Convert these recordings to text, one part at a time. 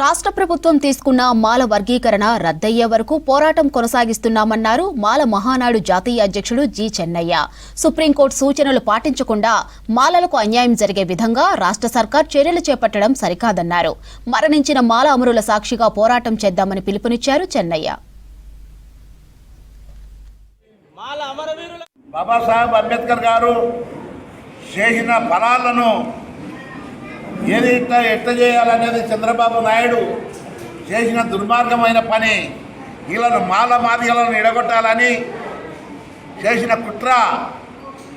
రాష్ట్ర ప్రభుత్వం తీసుకున్న మాల వర్గీకరణ రద్దయ్యే వరకు పోరాటం కొనసాగిస్తున్నామన్నారు మాల మహానాడు జాతీయ అధ్యక్షుడు జి చెన్నయ్య. సుప్రీంకోర్టు సూచనలు పాటించకుండా మాలలకు అన్యాయం జరిగే విధంగా రాష్ట్ర సర్కార్ చర్యలు చేపట్టడం సరికాదన్నారు. మరణించిన మాల అమరుల సాక్షిగా పోరాటం చేద్దామని పిలుపునిచ్చారు చెన్నయ్య. బాబాసాహెబ్ అంబేద్కర్ గారు చేసిన ఫలాలను ఏది ఇట్లా ఎట్ట చేయాలనేది చంద్రబాబు నాయుడు చేసిన దుర్మార్గమైన పని వీళ్ళను మాల మాదిగలను ఎడగొట్టాలని చేసిన కుట్ర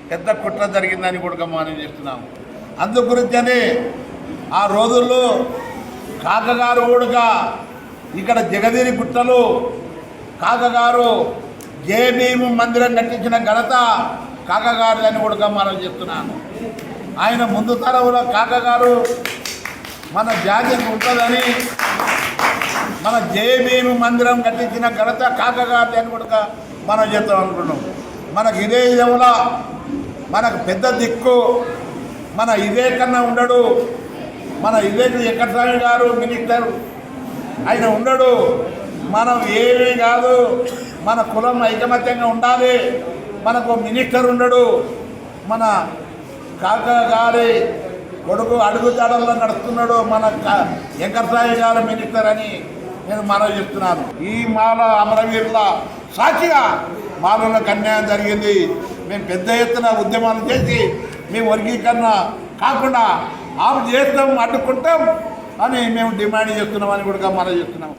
పెద్ద కుట్ర జరిగిందని కూడా మనం చేస్తున్నాము. అందు అని ఆ రోజుల్లో కాకగారు ఊడుగా ఇక్కడ జగదిరి గుట్టలు కాకగారు జయభీము మందిరం కట్టించిన ఘనత కాకగారు అని కూడా మనం చెప్తున్నాను ఆయన ముందు తరంలో కాకగారు మన జాతికి ఉంటుందని మన జయభీము మందిరం కట్టించిన ఘనత కాకగారి అని కూడా మనం చెప్తాం అనుకున్నాం. మనకు ఇదే విధంలో మనకు పెద్ద దిక్కు మన ఇదే కన్నా ఉండడు. మన ఇదే వెంకటస్వామి గారు మినిస్టర్. ఆయన ఉండడు. మనం ఏమీ కాదు. మన కులం ఐకమత్యంగా ఉండాలి. మనకు మినిస్టర్ ఉండడు. మన కాక గారి కొడుకు అడుగుజాడల్లో నడుస్తున్నాడు మన వెంకటరాయ గారు మినిస్టర్ అని నేను మనవి చెప్తున్నాను ఈ మాల అమరవీరుల సాక్షిగా మాలలకు అన్యాయం జరిగింది. మేము పెద్ద ఎత్తున ఉద్యమాలు చేసి మేము వర్గీకరణ కాకుండా ఆమె చేస్తాం అడ్డుకుంటాం అని మేము డిమాండ్ చేస్తున్నామని కూడా మనం చెప్తున్నాం